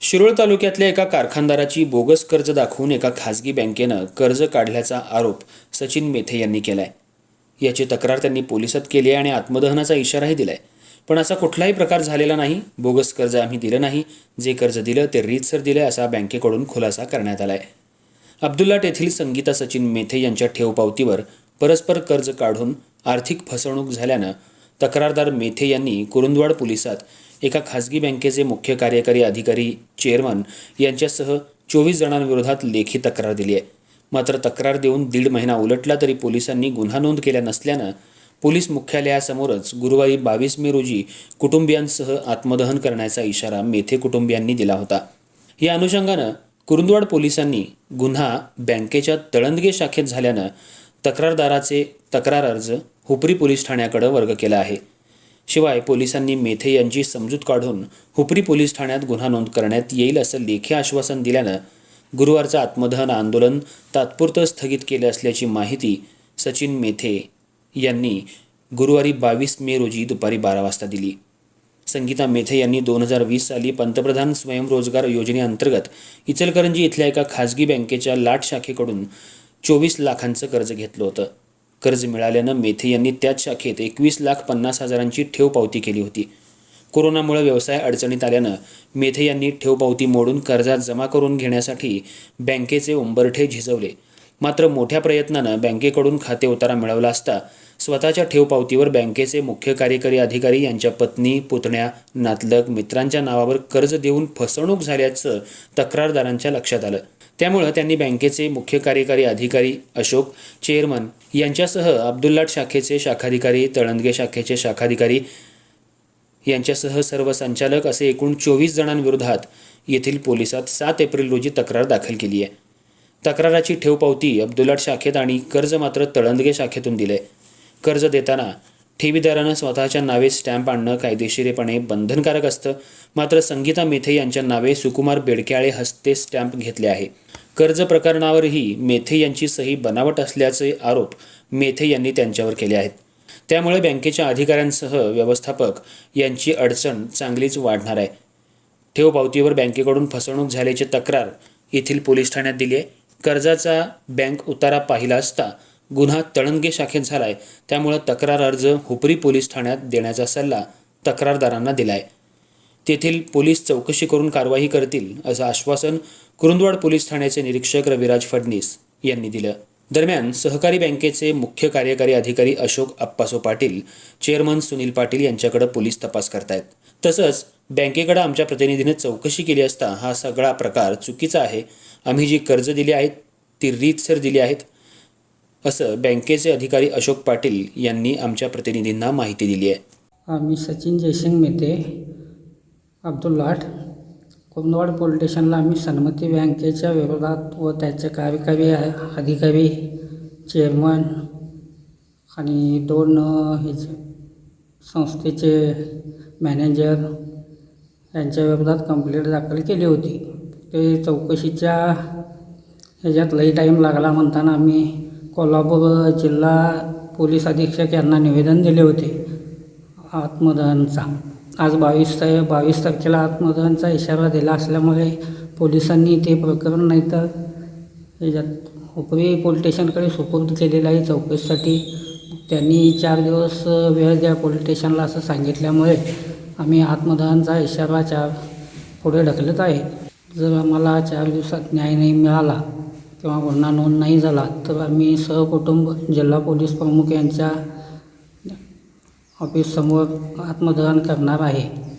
शिरोळ तालुक्यातल्या एका कारखानदाराची बोगस कर्ज दाखवून एका खासगी बँकेनं कर्ज काढल्याचा आरोप सचिन मेथे यांनी केलाय. याची तक्रार त्यांनी पोलिसात केली आहे आणि आत्मदहनाचा इशाराही दिलाय. पण असा कुठलाही प्रकार झालेला नाही बोगस कर्ज आम्ही दिलं नाही जे कर्ज दिलं ते रीतसर दिलं असा बँकेकडून खुलासा करण्यात आलाय. अब्दुल्लाट येथील संगीता सचिन मेथे यांच्या ठेव पावतीवर परस्पर कर्ज काढून आर्थिक फसवणूक झाल्यानं तक्रारदार मेथे यांनी कुरुंदवाड पोलिसात एका खासगी बँकेचे मुख्य कार्यकारी अधिकारी चेअरमन यांच्यासह चोवीस जणांविरोधात लेखी तक्रार दिली आहे. मात्र तक्रार देऊन दीड महिना उलटला तरी पोलिसांनी गुन्हा नोंद केला नसल्यानं पोलीस मुख्यालयासमोरच गुरुवारी बावीस मे रोजी कुटुंबियांसह आत्मदहन करण्याचा इशारा मेथे कुटुंबियांनी दिला होता. या अनुषंगानं कुरुंदवाड पोलिसांनी गुन्हा बँकेच्या तळंदगे शाखेत झाल्यानं तक्रारदाराचे तक्रार अर्ज हुपरी पोलीस ठाण्याकडे वर्ग केला आहे. शिवाय पोलिसांनी मेथे यांची समजूत काढून हुपरी पोलीस ठाण्यात गुन्हा नोंद करण्यात येईल असं लेखी आश्वासन दिल्यानं गुरुवारचं आत्मदहन आंदोलन तात्पुरतं स्थगित केलं असल्याची माहिती सचिन मेथे यांनी गुरुवारी बावीस मे रोजी दुपारी बारा वाजता दिली. संगीता मेथे यांनी दोन हजार वीस साली पंतप्रधान स्वयंरोजगार योजनेअंतर्गत इचलकरंजी इथल्या एका खाजगी बँकेच्या लाट शाखेकडून चोवीस लाखांचं कर्ज घेतलं होतं. कर्ज मिळाल्यानं मेथे यांनी त्याच शाखेत एकवीस लाख पन्नास हजारांची ठेव पावती केली होती. कोरोनामुळे व्यवसाय अडचणीत आल्यानं मेथे यांनी ठेव पावती मोडून कर्जात जमा करून घेण्यासाठी बँकेचे उंबरठे झिजवले. मात्र मोठ्या प्रयत्नानं बँकेकडून खाते उतारा मिळवला असता स्वतःच्या ठेव पावतीवर बँकेचे मुख्य कार्यकारी अधिकारी यांच्या पत्नी पुतण्या नातलग मित्रांच्या नावावर कर्ज देऊन फसवणूक झाल्याचं तक्रारदारांच्या लक्षात आलं. त्यामुळं त्यांनी बँकेचे मुख्य कार्यकारी अधिकारी अशोक चेअरमन यांच्यासह अब्दुल्लाट शाखेचे शाखाधिकारी तळंदगे शाखेचे शाखाधिकारी यांच्यासह सर्व संचालक असे एकूण चोवीस जणांविरोधात येथील पोलिसात सात एप्रिल रोजी तक्रार दाखल केली आहे. तक्राराची ठेव पावती अब्दुल्लाट शाखेत आणि कर्ज मात्र तळंदगे शाखेतून दिले. कर्ज देताना ठेवीदारानं स्वतःच्या नावे स्टॅम्प आणणं कायदेशीरपणे बंधनकारक असतं. मात्र संगीता मेथे यांच्या नावे सुकुमार बेडक्याळे हस्ते स्टॅम्प घेतले आहे. कर्ज प्रकरणावरही मेथे यांची सही बनावट असल्याचे आरोप मेथे यांनी त्यांच्यावर केले आहेत. त्यामुळे बँकेच्या अधिकाऱ्यांसह व्यवस्थापक यांची अडचण चांगलीच वाढणार आहे. ठेव पावतीवर बँकेकडून फसवणूक झाल्याची तक्रार येथील पोलीस ठाण्यात दिली आहे. कर्जाचा बँक उतारा पाहिला असता गुन्हा तळंगे शाखेत झालाय. त्यामुळं तक्रार अर्ज हुपरी पोलीस ठाण्यात देण्याचा सल्ला तक्रारदारांना दिलाय. तेथील पोलीस चौकशी करून कारवाई करतील असं आश्वासन कुरुंदवाड पोलीस ठाण्याचे निरीक्षक रविराज फडणीस यांनी दिलं. दरम्यान सहकारी बँकेचे मुख्य कार्यकारी अधिकारी अशोक अप्पासो पाटील चेअरमन सुनील पाटील यांच्याकडे पोलीस तपास करतायत. तसंच बँकेकडे आमच्या प्रतिनिधीने चौकशी केली असता हा सगळा प्रकार चुकीचा आहे. आम्ही जी कर्ज दिली आहेत ती रीतसर दिली आहेत. असं बँकेचे अधिकारी अशोक पाटील यांनी आमच्या प्रतिनिधींना माहिती दिली आहे. मी सचिन जयसिंग मेते अब्दुल लाट कुंदवाड पोलीस स्टेशनला आम्ही सन्मती बँकेच्या विरोधात व त्याचे कार्यकारी अधिकारी चेअरमन आणि दोन ह्याचे संस्थेचे मॅनेजर यांच्या विरोधात कंप्लेंट दाखल केली होती. ते चौकशीच्या ह्याच्यात लई टाईम लागला म्हणताना आम्ही कोल्हापूर जिल्हा पोलीस अधीक्षक यांना निवेदन दिले होते. आत्मदहनचा. आज बावीस ता बावीस तारखेला आत्मदहनचा इशारा दिला असल्यामुळे पोलिसांनी ते प्रकरण नाही तर याच्यात उपरी पोलीस स्टेशनकडे सुपूर्द केलेलं आहे चौकशीसाठी. त्यांनी चार दिवस वेळ द्या पोलीस स्टेशनला असं सांगितल्यामुळे आम्ही आत्मदहनचा इशारा चार पुढे ढकलत आहे. जर आम्हाला चार दिवसात न्याय नाही मिळाला किंवा गुन्हा नोंद नाही झाला तर आम्ही सहकुटुंब जिल्हा पोलीस प्रमुख यांच्या ऑफिससमोर आत्मदहन करणार आहे.